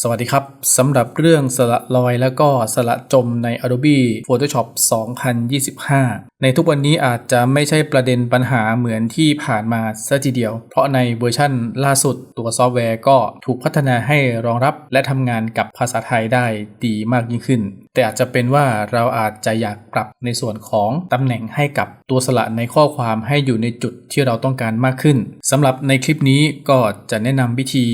สวัสดีครับสำหรับเรื่องสละลอยแล้วก็สละจมใน Adobe Photoshop 2025 ในทุกวันนี้อาจจะไม่ใช่ประเด็นปัญหาเหมือนที่ผ่านมาซะทีเดียว เพราะในเวอร์ชั่นล่าสุดตัวซอฟต์แวร์ก็ถูกพัฒนาให้รองรับและทำงานกับภาษาไทยได้ดีมากยิ่งขึ้น แต่อาจจะเป็นว่าเราอาจจะอยากปรับในส่วนของตำแหน่งให้กับตัวสละในข้อความให้อยู่ในจุดที่เราต้องการมากขึ้นสำหรับในคลิปนี้ก็จะแนะนำวิธี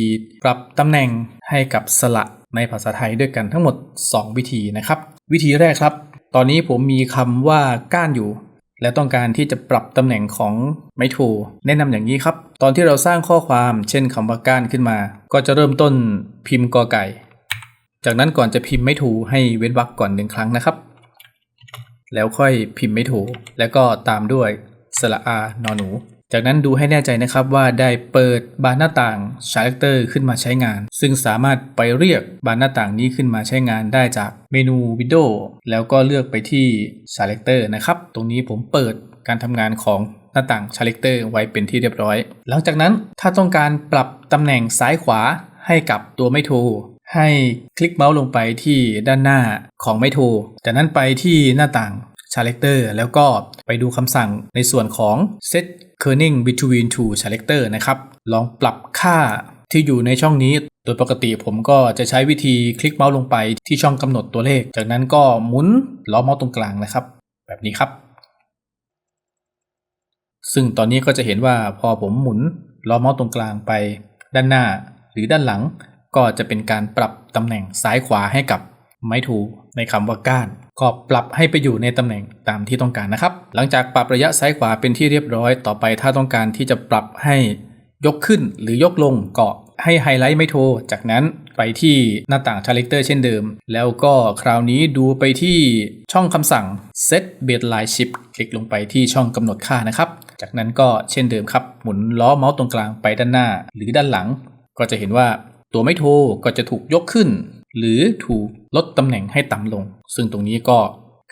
ปรับตำแหน่ง ให้กับสละในภาษาไทยด้วยกันทั้งหมด 2 วิธีนะครับ วิธีแรกครับ ตอนนี้ผมมีคำว่าก้านอยู่ และต้องการที่จะปรับตำแหน่งของไม้โทแนะนำอย่างนี้ครับ ตอนที่เราสร้างข้อความเช่นคำว่าก้านขึ้นมา ก็จะเริ่มต้นพิมพ์กอไก่ จากนั้นก่อนจะพิมพ์ไม้ถูให้เว้นวรรคก่อนหนึ่งครั้งนะครับ แล้วค่อยพิมพ์ไม้ถูแล้วก็ตามด้วยสระอานอหนู จากนั้นดูให้แน่ใจนะครับว่าได้เปิดบานหน้าต่าง Character ขึ้นมาใช้งาน ซึ่งสามารถไปเรียกบานหน้าต่างนี้ขึ้นมาใช้งานได้จากเมนู Window แล้วก็เลือกไปที่ Character นะครับ ตรงนี้ผมเปิดการทำงานของหน้าต่าง Character ไว้เป็นที่เรียบร้อย หลังจากนั้นถ้าต้องการปรับตำแหน่งซ้ายขวาให้กับตัวไม่โทรให้คลิกเมาส์ลงไปที่ด้านหน้าของไมโทรจากนั้นไปที่หน้าต่าง Selector แล้วก็ไปดูคำสั่งในส่วนของ Set Kerning Between Two Selector นะครับ ลองปรับค่าที่อยู่ในช่องนี้ โดยปกติผมก็จะใช้วิธีคลิกเมาส์ลงไปที่ช่องกำหนดตัวเลข จากนั้นก็หมุนล้อเมาส์ตรงกลางนะครับ แบบนี้ครับ ซึ่งตอนนี้ก็จะเห็นว่าพอผมหมุนล้อเมาส์ตรงกลางไป ด้านหน้าหรือด้านหลัง ก็จะเป็นการปรับตำแหน่งซ้ายขวาให้กับ ไม้ถูในคำว่าก้านก็ปรับให้ไปอยู่ในตำแหน่งตามที่ต้องการนะครับ หลังจากปรับระยะซ้ายขวาเป็นที่เรียบร้อย ต่อไปถ้าต้องการที่จะปรับให้ยกขึ้นหรือยกลงก็ให้ไฮไลท์ไม่โทร จากนั้นไปที่หน้าต่าง Character เช่นเดิม แล้วก็คราวนี้ดูไปที่ช่องคำสั่ง Set Baseline Shift คลิกลงไปที่ช่องกำหนดค่านะครับ จากนั้นก็เช่นเดิมครับ หมุนล้อเมาส์ตรงกลางไปด้านหน้า หรือด้านหลัง ก็จะเห็นว่าตัวไม่โทรก็จะถูกยกขึ้น หรือถูกลดตำแหน่งให้ต่ำลง ซึ่งตรงนี้ก็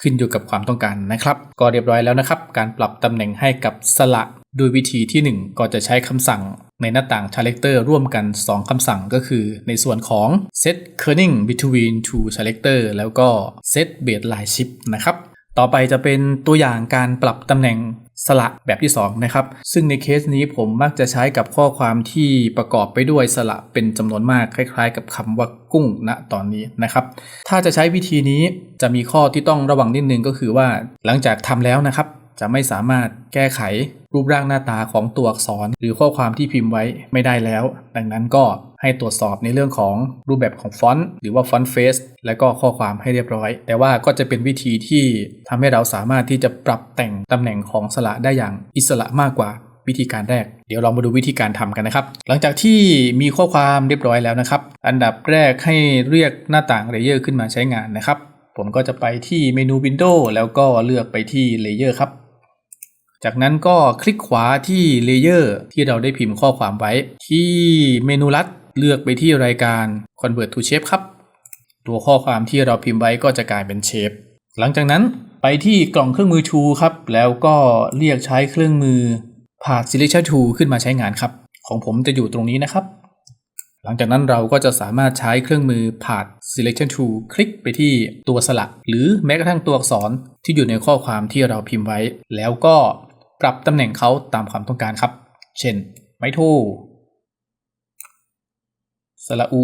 ขึ้นอยู่กับความต้องการนะครับ ก็เรียบร้อยแล้วนะครับ การปรับตำแหน่งให้กับสละโดยวิธีที่ 1 ก็จะใช้คำสั่งในหน้าต่าง Selector ร่วมกัน 2คำสั่งก็คือในส่วนของ Set Kerning Between Two Selector แล้วก็ Set Baseline Shift นะครับ ต่อไปจะเป็นตัวอย่างการปรับตำแหน่ง สละแบบที่2นะครับซึ่งในเคสนี้ผมมักจะใช้กับข้อความที่ประกอบไปด้วยสละเป็นจำนวนมากคล้าย ๆ กับคำว่ากุ้งณตอนนี้นะครับ ถ้าจะใช้วิธีนี้จะมีข้อที่ต้องระวังนิดนึงก็คือว่าหลังจากทำแล้วนะครับ จะไม่สามารถแก้ไข รูปร่างหน้าตาของตัวอักษร หรือข้อความที่พิมพ์ไว้ไม่ได้แล้ว ดังนั้นก็ให้ตรวจสอบในเรื่องของรูปแบบของฟอนต์หรือว่าฟอนต์เฟสและก็ข้อความให้เรียบร้อย แต่ว่าก็จะเป็นวิธีที่ทำให้เราสามารถที่จะปรับแต่งตำแหน่งของสระได้อย่างอิสระมากกว่าวิธีการแรก เดี๋ยวเรามาดูวิธีการทำกันนะครับ หลังจากที่มีข้อความเรียบร้อยแล้วนะครับ อันดับแรกให้เรียกหน้าต่างเลเยอร์ขึ้นมาใช้งานนะครับ ผมก็จะไปที่เมนู Windows แล้วก็เลือกไปที่เลเยอร์ครับ จากนั้นก็คลิกขวาที่เลเยอร์ที่เราได้พิมพ์ข้อความไว้ ที่เมนูลัดเลือกไปที่รายการ Convert to Shape ครับ ตัวข้อความที่เราพิมพ์ไว้ก็จะกลายเป็นเชฟหลังจากนั้นไปที่กล่องเครื่องมือ Tool ครับ แล้วก็เรียกใช้เครื่องมือ Path Selection Tool ขึ้นมาใช้งานครับ ของผมจะอยู่ตรงนี้นะครับ หลังจากนั้นเราก็จะสามารถใช้เครื่องมือ Path Selection Tool คลิกไปที่ตัวสลักหรือแม้กระทั่งตัวอักษรที่อยู่ในข้อความที่เราพิมพ์ไว้ แล้วก็ ปรับตำแหน่งเขาตามความต้องการครับ เช่น ไม้โทสระอุ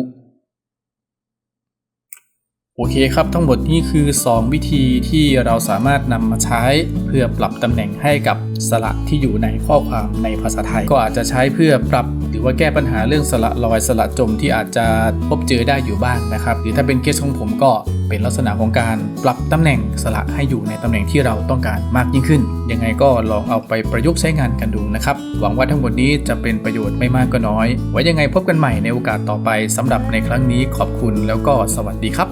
โอเคครับ ทั้งหมดนี้คือ 2 วิธีที่เราสามารถนำมาใช้เพื่อปรับตำแหน่งให้กับสระที่อยู่ในข้อความในภาษาไทย ก็อาจจะใช้เพื่อปรับ รือว่าแก้ปัญหาเรื่องสระลอยสระจมที่อาจจะพบเจอได้อยู่บ้างนะครับหรือถ้าเป็นเคสของผมก็เป็นลักษณะของการปรับตำแหน่งสระให้อยู่ในตำแหน่งที่เราต้องการมากยิ่งขึ้น ยังไงก็ลองเอาไปประยุกต์ใช้งานกันดูนะครับหวังว่าทั้งหมดนี้จะเป็นประโยชน์ไม่มากก็น้อย ไว้ยังไงพบกันใหม่ในโอกาสต่อไปสำหรับในครั้งนี้ขอบคุณแล้วก็สวัสดีครับ